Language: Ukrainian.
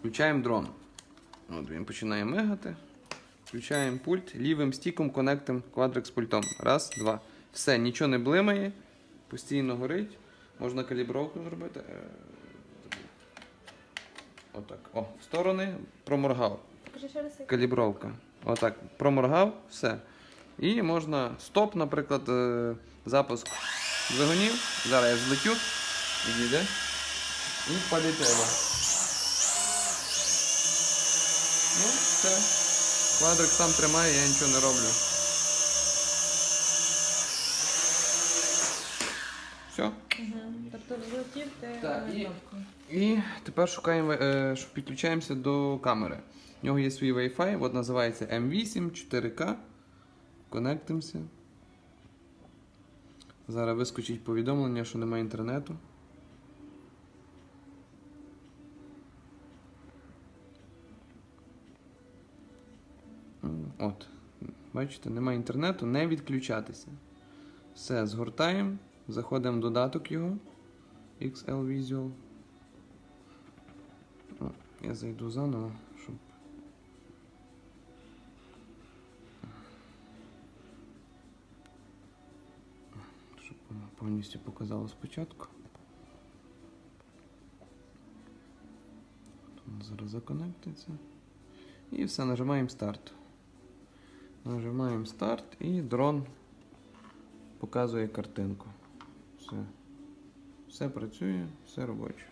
Включаємо дрон. От він починає мигати. Включаємо пульт, лівим стіком конектимо квадрик з пультом. Раз, два. Все, нічого не блимає, постійно горить. Можна калібровку зробити. Е, Отак. О, в сторони проморгав. Калібровка. Отак. Проморгав, все. І можна стоп, наприклад, е, запуск двигунів. Зараз я злетю. Їде. І полетіло. Ну, все. Квадрик сам тримає, я нічого не роблю. Все. Тобто злетів ти Так, і- кнопку. І тепер шукаємо, е, що підключаємося до камери. У нього є свій Wi-Fi, от називається M8 4K. Конектимося. Зараз вискочить повідомлення, що немає інтернету. От. Бачите, немає інтернету, не відключатися. Все, згортаємо, заходимо в додаток його. XL Visual. Я зайду заново, щоб. Щоб воно повністю показало спочатку. Зараз законектиться. І все, нажимаємо старт. Нажимаємо старт і дрон показує картинку. Все. Все працює, все робоче.